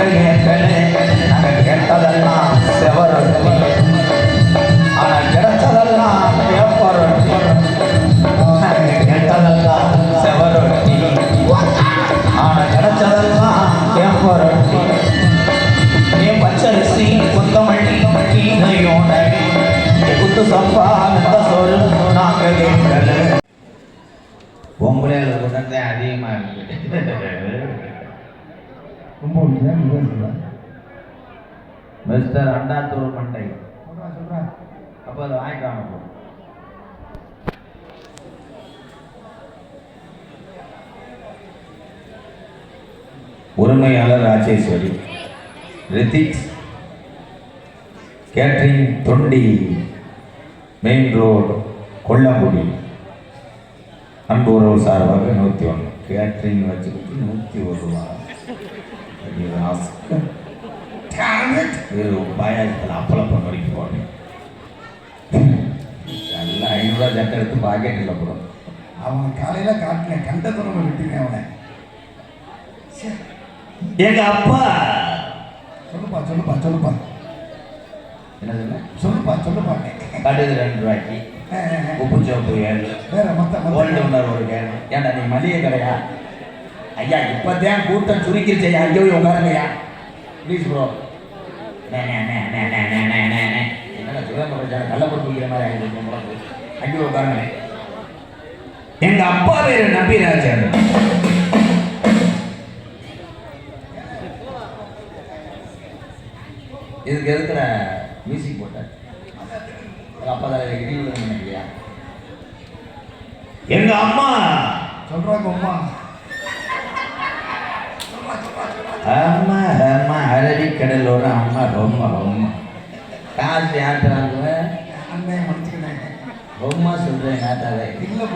மக்கள் ஏற்கனவே நாங்கள் கேட்டதெல்லாம் செவர் ஆனால் கிடைச்சதெல்லாம் பேப்பர் நாங்கள் கேட்டதெல்லாம் செவர் ஆனால் கிடைச்சதெல்லாம் பேப்பர் நீ பச்சரிசி கொத்தமல்லி தீனையோட குத்து சப்ப மிஸ்டர் அண்டாத்தூர் மண்டை அப்போ அதை வாங்கிக்காம உரிமையாளர் Rajeshwari Rithik catering Thondi main road Kollangudi அன்பு உறவு சார்பாக நூற்றி ஒன்று கேட்ரிங் வச்சுக்கிட்டு நூற்றி ஒரு ரூபா. பாயாசத்தில் அப்பளப்பம் வரைக்கும் போட்டேன் நல்லா ஐநூறுரூவா சட்டை எடுத்து பாக்கெட்டில் போடும் அவன் காலையில காட்டினேன் கண்டத்தை நம்ம விட்டுருக்கேன் அவனை. எங்க அப்பா. சொல்லுப்பா சொல்லுப்பா சொல்லுப்பா. என்ன சொன்ன? சொல்லுப்பா சொல்லுப்பா. கடுகு ரெண்டு ரூபாய்க்கு. உப்பு சோப்பு ஏழு. வேற மத்த கோல்டு உணர் ஒரு கேன் ஏன்டா நீ மளிகை கடையா? ஐயா இப்போதான் கூட்டம் சுருக்கிருச்சு ஐயா உட்காருங்கய்யா. ப்ளீஸ் ப்ரோ எங்க அப்பா பேரு நபிராஜன் இதுக்கு எதுக்குற மியூசிக் போட்ட அப்பா தான் இடி விழுந்து எங்க அம்மா? சொல்றாங்க அம்மா. அம்மா அம்மா அரபி கடலோட அம்மா பொம்மை பொம்மை காசு யாத்திராங்க அண்ணன் முடிச்சுக்கிறேன் பொம்மா சொல்றேன் யாத்தாவே இல்லை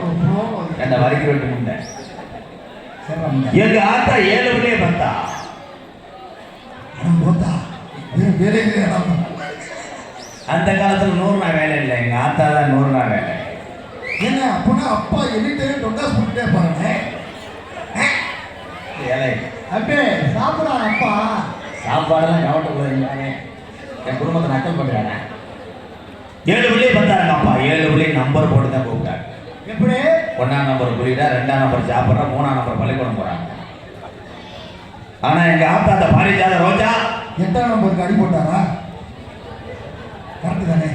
என்ன வரைக்கும் ரெண்டு முண்டை. எங்க ஆத்தா ஏழு மணியே பார்த்தா? போத்தா. அந்த காலத்துல நூறு நாள் வேலை இல்லை. எங்க ஆத்தா தான் நூறு நாள் வேலை. என்ன அப்படின்னா அப்பா எனிட்டே டொண்டாஸ் பண்ணிட்டே பாருங்க ஏழை அப்பே சாப்பிடா அப்பா. சாப்பாடெல்லாம் கவட்ட போறீங்க என் குடும்பத்தை நக்கல் பண்றாங்க ஏழு பிள்ளைய பார்த்தாருங்க அப்பா. ஏழு பிள்ளைய நம்பர் போட்டு தான் கூப்பிட்டாரு எப்படி? ஒன்றாம் நம்பர் புரியுதா ரெண்டாம் நம்பர் சாப்பிட்றா மூணாம் நம்பர் பள்ளிக்கூடம் போறாங்க. ஆனா எங்க ஆத்தா அந்த பாரிஜாத ரோஜா? எட்டாம் நம்பருக்கு அடி போட்டாரா? கரெக்டு தானே?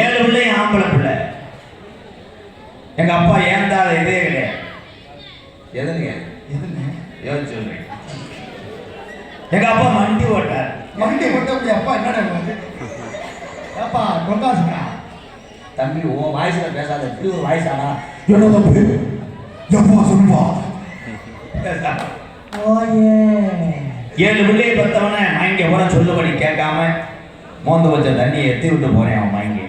ஏழு பிள்ளையும் ஆம்பளை பிள்ளை. எங்க அப்பா ஏந்தாத இதே கிடையாது. எதுங்க? எதுங்க? யோசிச்சு சொல்றேன் எங்க அப்பா மண்டி ஓட்டார். வண்டி மட்டும் அப்படி அப்பா என்னடா? ஏப்பா டொண்டாஸுக்கா தம்பி உன் வாய்ஸ்ல பேசாத. இப்படி ஒரு வாய்ஸ் ஆனா. என்ன தம்பி? எப்பா சொல்லுப்பா? ஏழு பிள்ளையை பத்தவன மயங்க கூட சொல்லுபடி கேட்காம மோந்து வச்ச தண்ணியை எத்தி விட்டு போறேன் அவன் மயங்கி.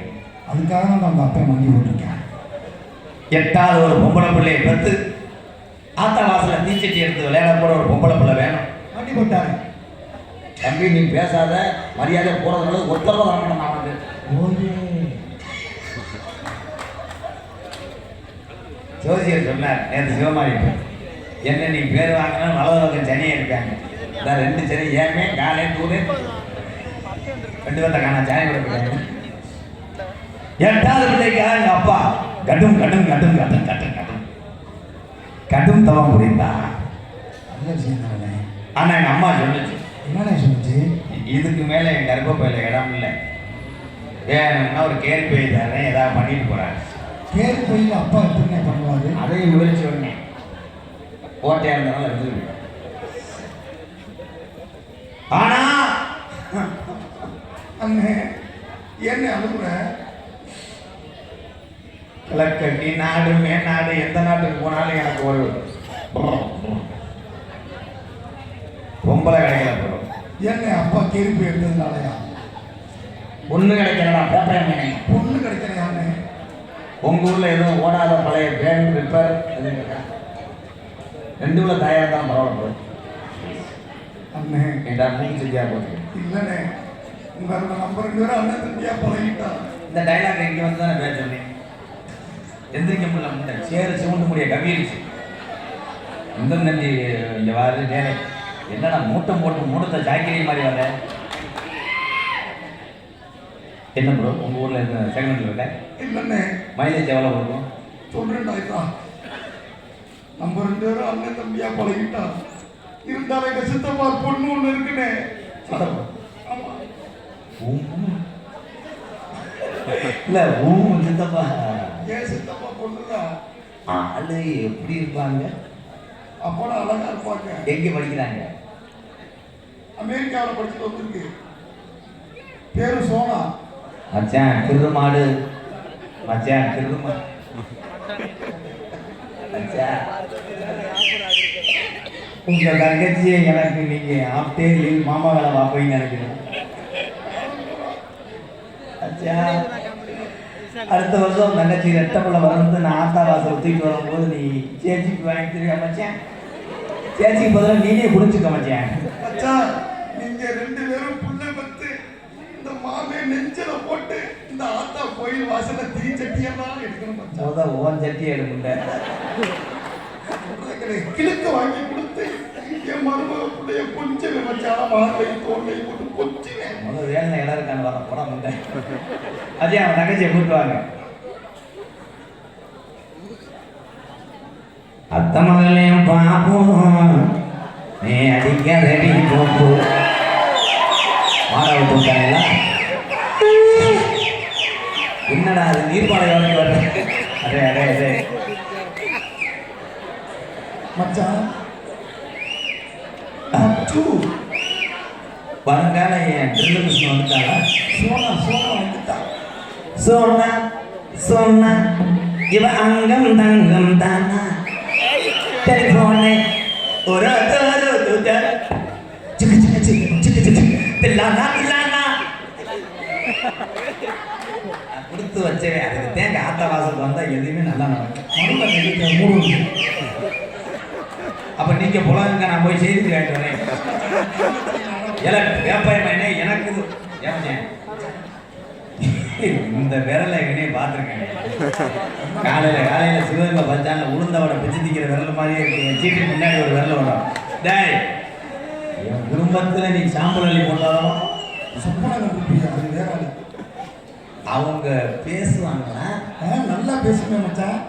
அதுக்காக நான் அந்த அப்பா மண்டி போட்டிருக்கேன் எட்டாவது ஒரு பொம்பளை பிள்ளையை பத்து ஆத்தா வாசல தீச்சட்டி எடுத்து விளையாட கூட ஒரு பொம்பளை பிள்ளை வேணும். வண்டி போட்டாரு தம்பி நீ பேசாத. மரியாதை போறதுனால ஒத்தரவை வரணும் ஓயே ஜோசியர் சொன்னார் நேற்று சிவமாரி என்ன நீ பேர் வாங்கினா வலது பக்கம் சனியாக இருக்காங்க. இந்த ரெண்டு சனி ஏமே காலை தூடு ரெண்டு பேர்த்த காணா சனி கொடுக்குறாங்க எட்டாவது பிள்ளைக்காக எங்க அப்பா கடும் கடும் கடும் கடும் கடும் கடும். கடும் தவம் புரிந்தா நல்ல விஷயம் தானே ஆனா எங்க அம்மா சொல்லுச்சு என்னடா சொல்லுச்சு இதுக்கு மேல என் கர்ப்பப்பையில இடம் இல்லை. வேணும்னா ஒரு கேள்வி தரேன் ஏதாவது பண்ணிட்டு போறாரு. கேள்வி போய் அப்பா எப்படிங்க பண்ணுவாரு? அதையும் விவரிச்சு உடனே ஓட்டையா இருந்தாலும் இருந்து ஆனா அண்ணே என்ன அனுப்புற கிழக்கட்டி நாடு மேநாடு எந்த நாட்டுக்கு போனாலும் எனக்கு ஒரு பொம்பளை கிடைக்கல bro. என்ன அப்பா கேள்வி எடுத்ததுனாலயா ஒண்ணு கிடைக்கலடா பேப்பர் பொண்ணு கிடைக்கலையாண்ணே உங்க ஊர்ல எதுவும் ஓடாத பழைய பேன் ரிப்பேர் எதுவும் இருக்கா ரெண்டு உள்ள தயார் தான் பரவாயில்ல. அண்ணே. ஏன்டா மூணு செஞ்சியா போச்சு இல்லைண்ணே. உங்க அந்த நம்பர் ரெண்டு பேரும் அண்ணன் தம்பியா பழகிட்டான் இந்த டைலாக் இங்கே வந்து தான் பேச சொன்னேன் எந்திரிக்க முடியல முட்டை சேரு சிவந்து முடிய கவியிருச்சு இந்த நன்றி இங்கே வாரு நேரே என்னடா மூட்டம் போட்டு மூட்டத்தை ஜாக்கிரி மாதிரி வர? என்ன ப்ரோ உங்க ஊர்ல இருக்க செகண்ட் இருக்க? இல்லைண்ணே. மைலேஜ் எவ்வளோ இருக்கும் சொல்றேன்டா இதா. நம்ம ரெண்டு பேரும் அண்ணன் தம்பியா பழகிட்டா. இருந்தாலும் எங்க சித்தப்பா பொண்ணு? ஆமா. ஊம். இல்ல ஊம் சித்தப்பா. ஏன் சித்தப்பா? ஆளு எப்படி இருப்பாங்க? அப்போட அழகா இருப்பாங்க. எங்க படிக்கிறாங்க? அமெரிக்காவில் படிச்சுட்டு வந்திருக்கு. பேரு சோனா. மச்சான் திருமாடு. மச்சான் திருமா. உங்க தங்கச்சியை எனக்கு நீங்க ஆஃப் டே லீவ் மாமா வேலை பார்ப்பீங்கன்னு நினைக்கிறேன். மச்சான். அடுத்த வருஷம் தங்கச்சி ரெட்டப்பள்ள வந்து நான் ஆத்தா வாசல் தூக்கிட்டு வரும்போது நீ சேச்சிக்கு வாங்கி தெரியா மச்சான்? சேச்சிக்கு பதிலாக நீனே குடிச்சுக்க மச்சான். மச்சான் நீங்க ரெண்டு பேரும் புள்ள பத்து. இந்த மாமே நெஞ்சில போட்டு இந்த ஆத்தா கோயில் வாசல்ல தீச்சட்டியெல்லாம் எடுக்கணும் மச்சான். முத ஓன் சட்டி கிடையாது. கிழக்கு வாங்கி கொடுத்து என் மருமக பிள்ளைய கொஞ்ச மச்சான் மார்பை தோல்லை போட்டு கொஞ்சுவேன் முதல் வேலை இடம் இருக்கான்னு வர போட முட்டை. அதே அவன் தங்கச்சியை கூப்பிட்டு அத்த மகளையும் பாப்போம் நீ அடிக்க ரெடி போப்பு மாட விட்டு என்னடா அது நீர்ப்பாலை வரைக்கும் வருது அதே அதே அதே மச்சான். வருங்கால என் திருந்த மிஷின் வந்துட்டாளா சோனா சோனா வந்துட்டான் சோனா சோனா இவ அங்கம் தங்கம் தானா? டெலிஃபோனை ஒரு ஒரு துதர் சிக்கு சிக்கு சிக்கு சிக்கு சிக்கு தில்லானா தில்லானா கொடுத்து வச்சவே அதுக்கு தேங்க ஆத்த வாசல் வந்தால் எதுவுமே நல்லா நடக்கும். மறுபடியும் மூணு. அப்ப நீங்க புலங்க நான் போய் செய்தி கேட்டு வரேன். ஏல வேப்பாயமே எனக்கு இந்த விரலை எங்கனே பார்த்துருக்கேன். காலையில காலையில சிவகங்கை பஞ்சான்ல உளுந்தவட பிச்சு திக்கிற விரல் மாதிரியே இருக்கு. சீட்டு முன்னாடி ஒரு விரல் வரும். டேய் என் குடும்பத்துல நீ சாம்பல் அள்ளி போட்டாலும். அவங்க பேசுவாங்களா? நல்லா பேசுவேன் மச்சான்.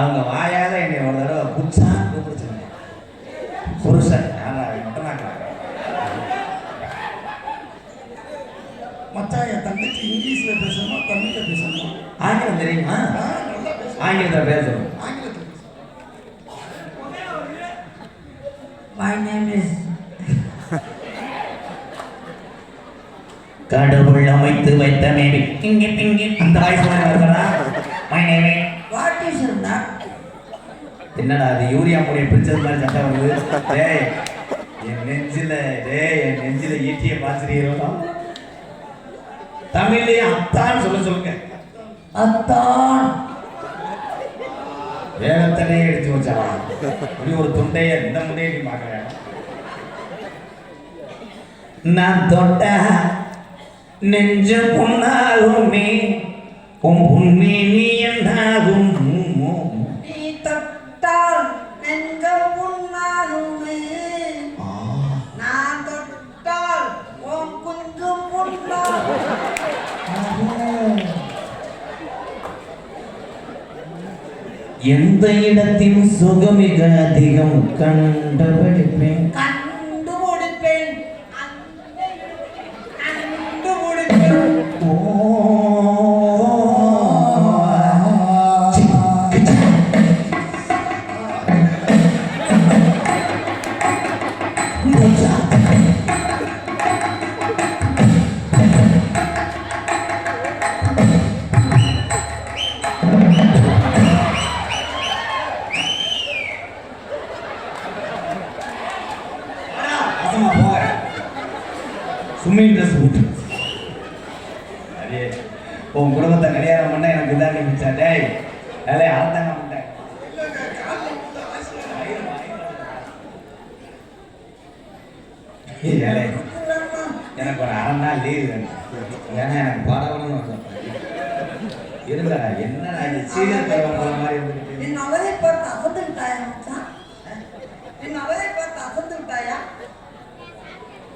அவங்க வாயால என்னை ஒரு தடவை புட்சான்னு கூப்பிடுச்சுங்க. புருஷன். மச்சான் என் தங்கச்சி இங்கிலீஷ்ல பேசணுமா தமிழ்ல பேசணுமா? ஆங்கிலம் தெரியுமா? ஆங்கிலத்தில் பேசணும் ஆங்கிலத்தில் My name is கடவுள் அமைத்து வைத்த மேபி இங்கே பிங்கி அந்த வாய்ஸ் வருதா? மை நேம் என்னடா அது யூரியா மூடிய பிரிச்சது மாதிரி சண்டை வருது? டேய் என் நெஞ்சில டேய் என் நெஞ்சில ஈட்டிய பாத்துறீங்களா தமிழ்லயே அத்தான் சொல்ல சொல்லுங்க. அத்தான். வேகத்தனே எடுத்து வச்சாடா. இப்படி ஒரு துண்டைய இந்த முன்னே நீ பார்க்கறேன். நான் தொட்ட நெஞ்சு புண்ணாகுமே உன் புண்ணி நீ என்னாகும் நீ தொட்டால் நெஞ்சம் புண்ணாகுமே நான் தொட்டால் உன் குஞ்சும் புண்ணாகும் எந்த இடத்தில் சுகமிக அதிகம் கண்டபடிப்பேன்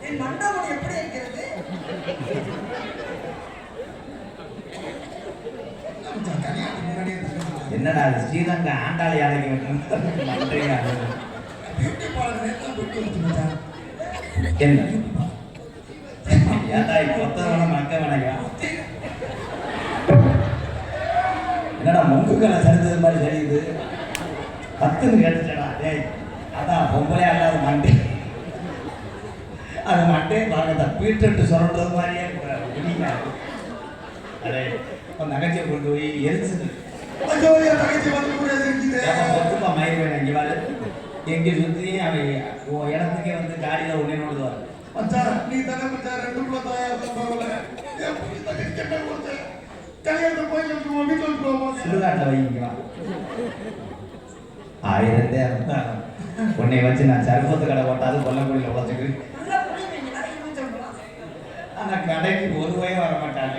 என் மண்டபம் எப்படி இருக்கிறது. என்னடா அது ஸ்ரீலங்கா ஆண்டாளி யானைக்கு. என்ன? ஏன்டா கொத்த வேணாம் மக்க வேணாங்க என்னடா மொங்குக்களை சரிந்தது மாதிரி தெரியுது? பத்துன்னு கேட்டுச்சடா டேய் அதான் பொம்பளை அல்லாத மண்டை. அது மண்டே பாருங்க பீட்டு சொல்றது மாதிரியே உன் நகைச்சியை கொண்டு போய் எரிச்சுது ஐயோ, என் தங்கச்சி வந்து கூட இருக்குது. பொத்துப்பா மயிர் வேணும் இங்கே வாரு எங்கே சுற்றி அவன் உன் இடத்துக்கே வந்து காடியில் ஒன்றே நோடுவார் மச்சான், நீ தானே மச்சான் ரெண்டு புள்ள தாயா போய் வீட்டுல போவோமா? சுடுகாட்டில் ஆயிரத்தே உன்னை வச்சு நான் சர்பத்து கடை போட்டாது கொல்லக்குடியில் இருபத்தொன்பதா ஆனால் கடைக்கு ஒரு ரூபாயும் வர மாட்டாங்க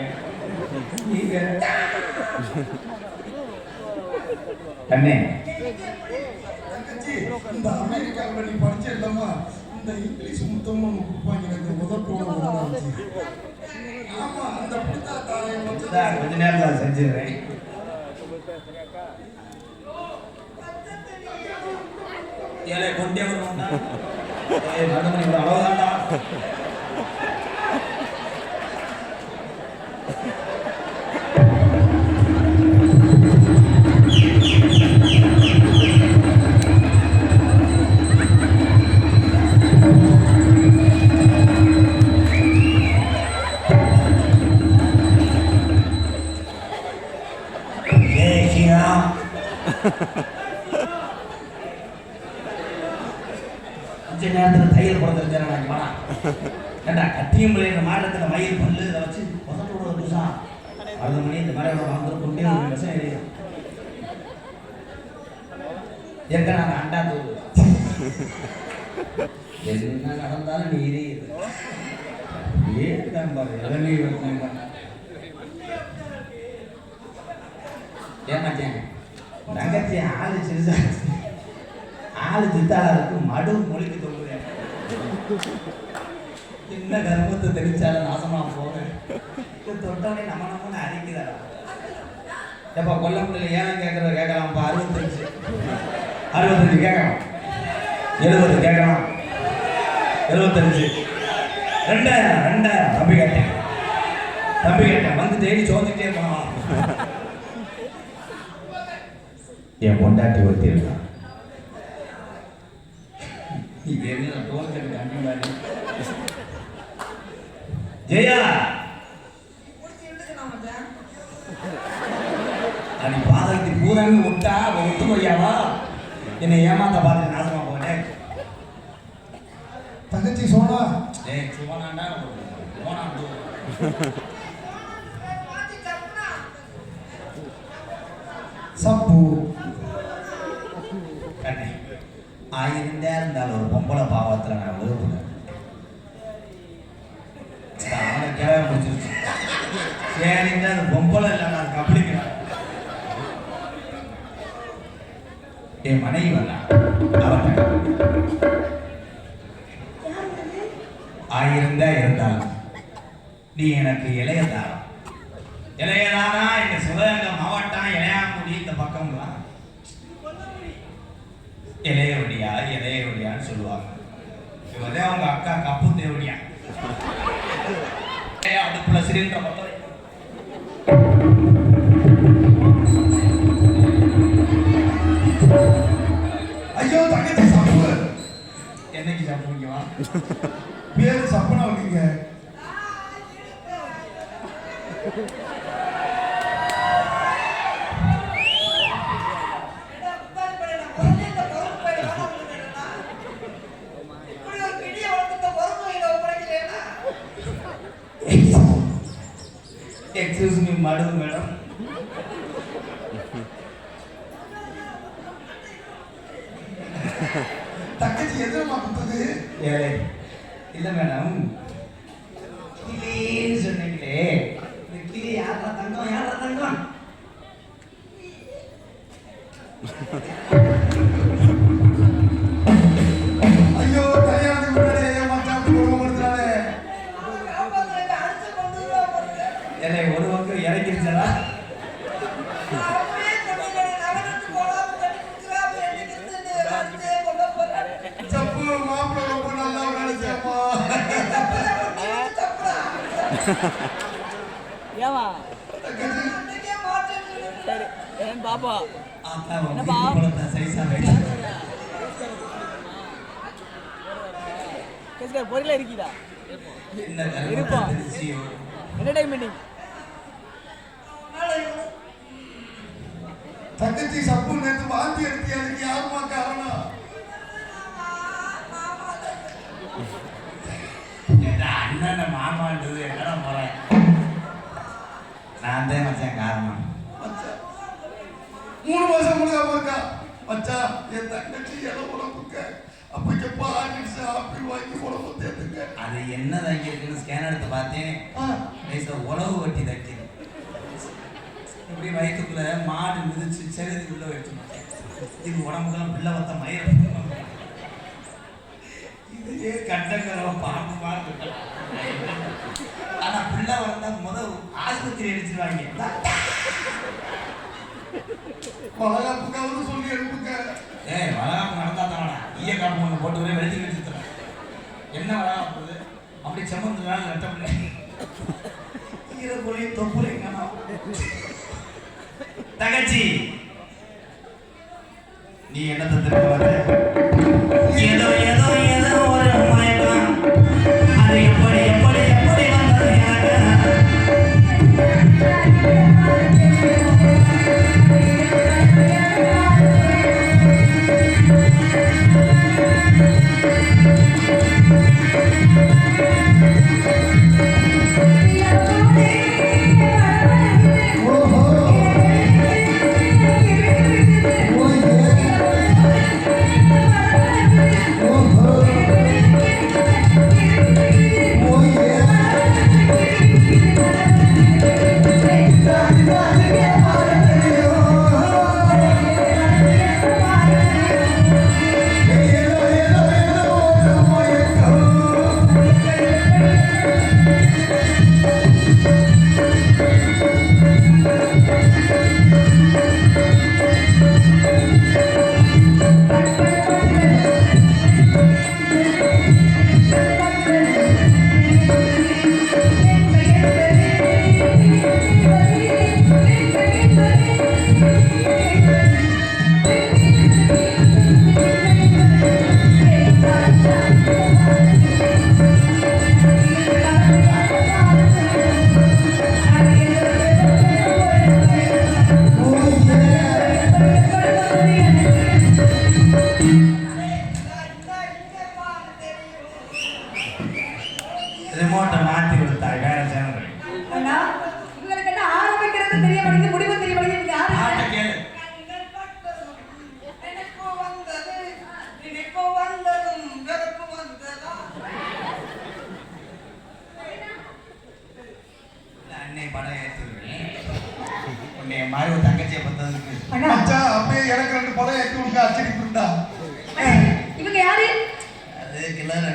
தங்கச்சி, இந்த அமெரிக்காவுல நீ படிச்ச இல்லம்மா, இந்த இங்கிலீஷ் முத்தம் கொடுப்பாங்க எனக்கு அந்த செஞ்சிடுறேன். ஏழை கொண்டே அவ்வளோதான்டா ஏய் கொஞ்ச நேரத்தில் தையல் போட நான் வேணாம் ஏண்டா கத்தியும் பிள்ளைங்க மாற்றத்தில் மயில் பல்லு இதை வச்சு முதலோட புதுசா? அறுபது மணி இந்த மாதிரி வாங்குற கொண்டே ஒரு விஷயம் எரியும் எங்க நான் அண்டா தூள். என்ன நடந்தாலும் நீ எரியுது ஏன் பாரு. இளநீ வைக்கணும் ஏமாச்சேன் தங்கச்சி ஆளு சிறுசா ஆளு சித்தாளா இருக்கும் மடு மொழிக்கு தொங்குறேன் என்ன கர்மத்தை தெளிச்சாலும் நாசமா போவேன் தொட்டவனே நம்ம நம்மன்னு அடிக்கிறாரா எப்ப கொல்லம்புள்ள ஏன் கேட்கறத கேட்கலாம்ப்பா. அறுபத்தஞ்சு. அறுபத்தஞ்சு கேட்கலாம். எழுபது கேட்கலாம். எழுபத்தஞ்சு. ரெண்டாயிரம் ரெண்டாயிரம் தம்பி கேட்டேன். தம்பி கேட்டேன். வந்து தேடி சோர்ந்துட்டே போனான். என் பொண்டாட்டி ஒருத்தி இருக்கான் ஜெயா! அடி பாதத்தை பூராமே விட்டா அவன் விட்டு போய்யாவா? என்னை ஏமாத்த பார்த்து நாசமா போனேன் தங்கச்சி சோனா? டேய் சுவனாண்டா போனான் ஆயிரம் தான் இருந்தாலும் ஒரு பொம்பளை பாவத்தில் நான் விழுப்புறேன் அவனை கேள்வி முடிச்சிருச்சு. சரிங்க அது பொம்பளை இல்லை நான் கபடிக்கிறேன். என் மனைவி வரலாம் ஆயிருந்தா யார் இருந்தாலும் நீ எனக்கு இளையதாரம் இளையதானா இந்த சிவகங்கை மாவட்டம் இளையாங்குடி இந்த பக்கம் இளையவடியா இளையவடியான்னு சொல்லுவாங்க. இவதே அவங்க அக்கா கப்பு தேவடியா அடுப்புல சிலிண்டர் பத்த வை. ஐயோ தங்கச்சி சப்பு. என்னைக்கு சாப்பிடுவா பேரு சப்புனா வைக்கீங்க தங்கச்சி சப்பு நேத்து வாந்தி எடுத்து அதுக்கு யாருமா காரணம்? அண்ணனை மாமான்றது என்னடா முறை? நான் தான் மச்சான் காரணம். மூணு மாசம் முடியாம இருக்கா? மச்சான் என் தங்கச்சி இலை உடம்புக்க? அப்ப எப்ப ஆடிச்சு ஆப்பிள் வாங்கி உடம்பு தேத்துங்க அது என்ன தங்கியிருக்குன்னு ஸ்கேன் எடுத்து பார்த்தேன். உழவு வட்டி தக்கிது இப்படி வயிற்றுக்குள்ள மாடு மிதிச்சு செலுத்தி உள்ள வைக்கணும் இது உடம்புக்கெல்லாம் பிள்ளை வத்த மயிர் இது கட்டக்கரவ பாம்பு மாதிரி இருக்கலாம் ஆனா பிள்ளை வந்தா முத ஆஸ்பத்திரி அடிச்சிருவாங்க. வளகாப்புக்காவது சொல்லி எழுப்புங்க ஏய் வளகாப்பு நடந்தா தானடா. ஈய காப்பு ஒன்று போட்டு ஒரே வெளுத்தி வச்சுருக்கிறேன். என்ன வளகாப்பு? அப்படி செம்மந்து நாள் நட்ட பிள்ளை. ஈரக்குழி தொப்புரை காணோம் தகச்சி நீ என்ன தந்திருக்க வர ஏதோ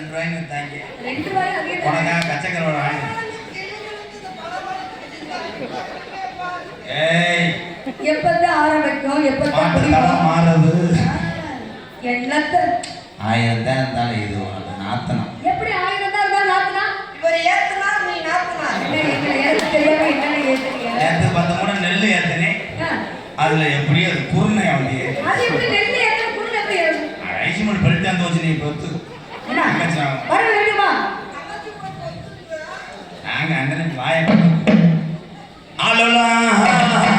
ரெண்டு ரூபாய்க்கு வித்தாங்க ரெண்டு ரூபாய் அதே தான். உனக்காக கச்சக்கரை வாங்கி ஏய். எப்பதான் ஆரம்பிக்கும் எப்பதான் மாட்டு முடியும் தடம் மாறுறது. என்னத்த ஆயிரம் தான் இருந்தாலும் இது உனக்கு நாத்தனம் எப்படி ஆயிரம் தான் இருந்தா நாத்துனா? இவர் ஏத்துனார் நீ எங்களை ஏத்து பத்து மூணு நெல் அதுல எப்படி அது குருணை அப்படி அது எப்படி நெல்லு ஏத்துற குருணை எப்படி ஏறும்? ஐசி மணி பழுத்து அந்த வச்சு நீ பொத்து வர வேண்டுமா நாங்க அண்ணனுக்கு வாய ஆளலாம்